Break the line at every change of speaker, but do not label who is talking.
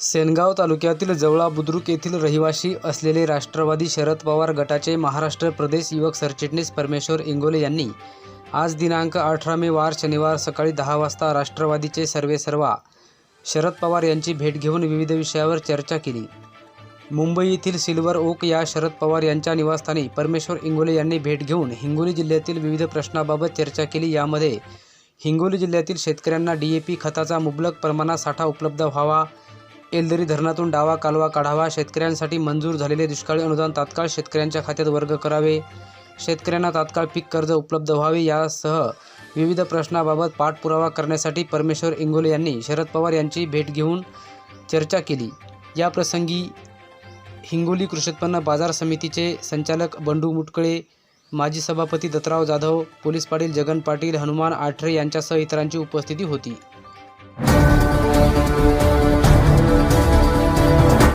सेनगाव तालुक्यातील जवळा बुद्रुक येथील रहिवासी असलेले राष्ट्रवादी शरद पवार गटाचे महाराष्ट्र प्रदेश युवक सरचिटणीस परमेश्वर इंगोले यांनी आज दिनांक अठरा मे वार शनिवार सकाळी दहा वाजता राष्ट्रवादीचे सर्वेसर्वा शरद पवार यांची भेट घेऊन विविध विषयावर चर्चा केली. मुंबई येथील सिल्वर ओक या शरद पवार यांच्या निवासस्थानी परमेश्वर इंगोले यांनी भेट घेऊन हिंगोली जिल्ह्यातील विविध प्रश्नाबाबत चर्चा केली. यामध्ये हिंगोली जिल्ह्यातील शेतकऱ्यांना डी ए पी खताचा मुबलक प्रमाणात साठा उपलब्ध व्हावा एलदरी धरणातून डावा कालवा काढावा शेतकऱ्यांसाठी मंजूर झालेले दुष्काळी अनुदान तात्काळ शेतकऱ्यांच्या खात्यात वर्ग करावे. शेतकऱ्यांना तात्काळ पीक कर्ज उपलब्ध व्हावे यासह विविध प्रश्नाबाबत पाठपुरावा करण्यासाठी परमेश्वर इंगोले यांनी शरद पवार यांची भेट घेऊन चर्चा केली. याप्रसंगी हिंगोली कृषी उत्पन्न बाजार समितीचे संचालक बंडू मुटकळे माजी सभापती दत्तराव जाधव पोलीस पाटील जगन पाटील हनुमान आठरे यांच्यासह इतरांची उपस्थिती होती.